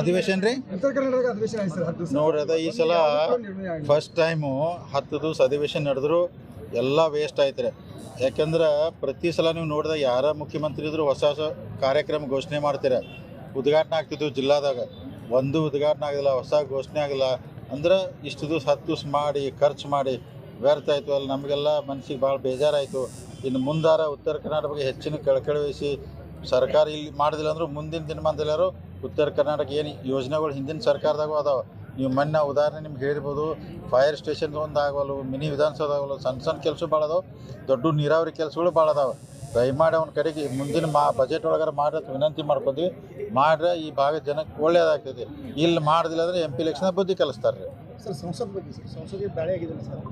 ಅಧಿವೇಶನ ರೀ? ಉತ್ತರ ಕರ್ನಾಟಕ ಅಧಿವೇಶನ ಆಯ್ತು ಸರ್ ಹತ್ತು ದಿವಸ. ನೋಡ್ರಿ ಅದ ಈ ಸಲ ಫಸ್ಟ್ ಟೈಮು ಹತ್ತು ದಿವಸ ಅಧಿವೇಶನ ನಡೆದ್ರು ಎಲ್ಲ ವೇಸ್ಟ್ ಆಯ್ತು ರೀ. ಯಾಕಂದ್ರೆ ಪ್ರತಿ ಸಲ ನೀವು ನೋಡಿದಾಗ ಯಾರ ಮುಖ್ಯಮಂತ್ರಿ ಇದ್ರು ಹೊಸ ಹೊಸ ಕಾರ್ಯಕ್ರಮ ಘೋಷಣೆ ಮಾಡ್ತೀರ. ಉದ್ಘಾಟನೆ ಆಗ್ತಿದ್ವು ಜಿಲ್ಲಾದಾಗ. ಒಂದು ಉದ್ಘಾಟನೆ ಆಗಿಲ್ಲ ಹೊಸ ಘೋಷಣೆ ಆಗಿಲ್ಲ. ಅಂದ್ರೆ ಇಷ್ಟು ದಿವಸ ಹತ್ತು ದಿವಸ ಮಾಡಿ ಖರ್ಚು ಮಾಡಿ ವ್ಯರ್ಥ ಆಯಿತು. ಅಲ್ಲಿ ನಮಗೆಲ್ಲ ಮನ್ಸಿಗೆ ಭಾಳ ಬೇಜಾರಾಯಿತು. ಇನ್ನು ಮುಂದಾರ ಉತ್ತರ ಕರ್ನಾಟಕ ಬಗ್ಗೆ ಹೆಚ್ಚಿನ ಕಳಕಳಿ ವಹಿಸಿ ಸರ್ಕಾರ ಇಲ್ಲಿ ಮಾಡಿದಿಲ್ಲ ಅಂದ್ರೆ ಮುಂದಿನ ದಿನಮಾನದಲ್ಲಾರು ಉತ್ತರ ಕರ್ನಾಟಕ ಏನು ಯೋಜನೆಗಳು ಹಿಂದಿನ ಸರ್ಕಾರದಾಗೂ ಅದಾವೆ. ನೀವು ಮೊನ್ನೆ ಉದಾಹರಣೆ ನಿಮ್ಗೆ ಹೇಳಿರ್ಬೋದು ಫೈರ್ ಸ್ಟೇಷನ್ ಒಂದು ಆಗವಲ್ಲು ಮಿನಿ ವಿಧಾನಸೌಧ ಆಗವಲ್ಲು ಸಣ್ಣ ಸಣ್ಣ ಕೆಲಸ ಭಾಳ ಅದಾವೆ. ದೊಡ್ಡ ನೀರಾವರಿ ಕೆಲಸಗಳು ಭಾಳ ಅದಾವೆ. ದಯಮಾಡಿ ಅವ್ನ ಕಡೆಗೆ ಮುಂದಿನ ಮಾ ಬಜೆಟ್ ಒಳಗಾರ ಮಾಡ್ರಿ ಅಂತ ವಿನಂತಿ ಮಾಡ್ಕೊಂಡ್ವಿ ಮಾಡ್ರೆ ಈ ಭಾಗದ ಜನಕ್ಕೆ ಒಳ್ಳೇದಾಗ್ತದೆ ಇಲ್ಲಿ ಮಾಡಿದಿಲ್ಲ ಅಂದ್ರೆ ಎಂ ಪಿ ಎಲೆಕ್ಷನ್ ಬುದ್ಧಿ ಕಲಿಸ್ತಾರೆ ರೀ ಸರ್ ಸಂಸತ್ ಬಗ್ಗೆ ಸರ್ ಸಂಸದೀಯ ದಾಳಿ ಆಗಿದೆ ಸರ್?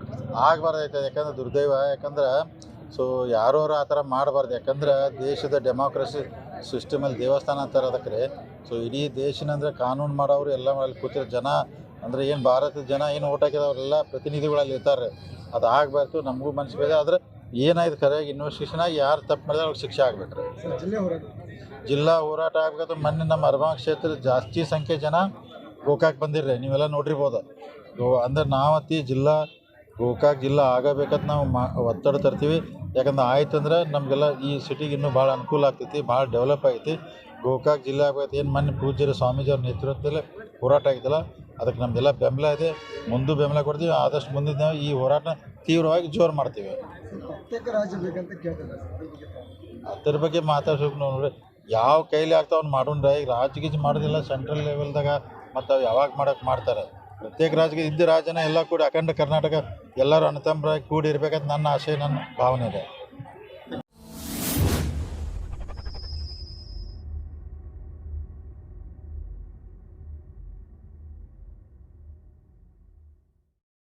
ಆಗಬಾರ್ದೈತೆ ಯಾಕಂದ್ರೆ ದುರ್ದೈವ. ಯಾಕಂದ್ರೆ ಸೊ ಯಾರು ಆ ಥರ ಮಾಡಬಾರ್ದು. ಯಾಕಂದ್ರೆ ದೇಶದ ಡೆಮಾಕ್ರಸಿ ಸಿಸ್ಟಮಲ್ಲಿ ದೇವಸ್ಥಾನ ಅಂತಾರೆ ಅದಕ್ಕೆ ಸೊ ಇಡೀ ದೇಶನಂದ್ರೆ ಕಾನೂನು ಮಾಡೋರು ಎಲ್ಲ ಅಲ್ಲಿ ಕೂತಿರೋ ಜನ, ಅಂದರೆ ಏನು ಭಾರತದ ಜನ ಏನು ಓಟ್ ಹಾಕಿದವರೆಲ್ಲ ಪ್ರತಿನಿಧಿಗಳಲ್ಲಿ ಇರ್ತಾರೆ. ಅದು ಆಗಬಾರ್ದು, ನಮಗೂ ಮನಸ್ಸು ಬೇರೆ ಆದರೆ ಏನಾಯ್ತು ಕರೆಯಾಗಿ ಇನ್ವೆಸ್ಟಿಗೇಷನ್ ಆಗಿ ಯಾರು ತಪ್ಪು ಮಾಡಿದ್ರೆ ಅವ್ರಿಗೆ ಶಿಕ್ಷೆ ಆಗಬೇಕು ರೀ ಜಿಲ್ಲಾ ಹೋರಾಟ ಆಗ್ಬೇಕಾದ್ರೆ ಮೊನ್ನೆ ನಮ್ಮ ಅರ್ಬಾ ಕ್ಷೇತ್ರ ಜಾಸ್ತಿ ಸಂಖ್ಯೆ ಜನ ಗೋಕಾಕ್ ಬಂದಿರ್ರಿ. ನೀವೆಲ್ಲ ನೋಡಿರ್ಬೋದು. ಅಂದರೆ ಅಂದ್ರೆ ನಾವತ್ತಿ ಜಿಲ್ಲಾ ಗೋಕಾಕ್ ಜಿಲ್ಲಾ ಆಗಬೇಕಂತ ನಾವು ಮಾ ಒತ್ತಡ ತರ್ತೀವಿ. ಯಾಕಂದ್ರೆ ಆಯ್ತು ಅಂದ್ರೆ ನಮಗೆಲ್ಲ ಈ ಸಿಟಿಗೆ ಇನ್ನೂ ಭಾಳ ಅನುಕೂಲ ಆಗ್ತೈತಿ ಭಾಳ ಡೆವಲಪ್ ಆಗೈತಿ. ಗೋಕಾಕ್ ಜಿಲ್ಲೆ ಆಗೈತಿ ಏನು ಮೊನ್ನೆ ಪೂಜ್ಯರು ಸ್ವಾಮೀಜಿ ಅವ್ರ ನೇತೃತ್ವದಲ್ಲಿ ಹೋರಾಟ ಆಗಿದ್ದಲ್ಲ ಅದಕ್ಕೆ ನಮ್ದೆಲ್ಲ ಬೆಂಬಲ ಇದೆ. ಮುಂದೂ ಬೆಂಬಲ ಕೊಡ್ತೀವಿ ಆದಷ್ಟು ಮುಂದಿನ ದಿನ ಈ ಹೋರಾಟ ತೀವ್ರವಾಗಿ ಜೋರು ಮಾಡ್ತೀವಿ. ಅದ್ರ ಬಗ್ಗೆ ಮಾತಾಡ್ಸೋಕೆ ನೋಡ್ರಿ ಯಾವ ಕೈಲಿ ಆಗ್ತಾವ್ ಅವ್ನು ಮಾಡೋಣ್ರ ಈಗ ರಾಜಕೀಯ ಮಾಡೋದಿಲ್ಲ ಸೆಂಟ್ರಲ್ ಲೆವೆಲ್ದಾಗ ಮತ್ತು ಅವು ಯಾವಾಗ ಮಾಡೋಕೆ ಮಾಡ್ತಾರೆ. ಪ್ರತ್ಯೇಕ ರಾಜಕೀಯ ಇದ್ದ ರಾಜನ ಎಲ್ಲ ಕೂಡಿ ಅಖಂಡ ಕರ್ನಾಟಕ ಎಲ್ಲರೂ ಅಣ್ಣತಮ್ಮರಾಗಿ ಕೂಡಿ ಇರ್ಬೇಕಂತ ನನ್ನ ಆಸೆ, ನನ್ನ ಭಾವನೆ ಇದೆ.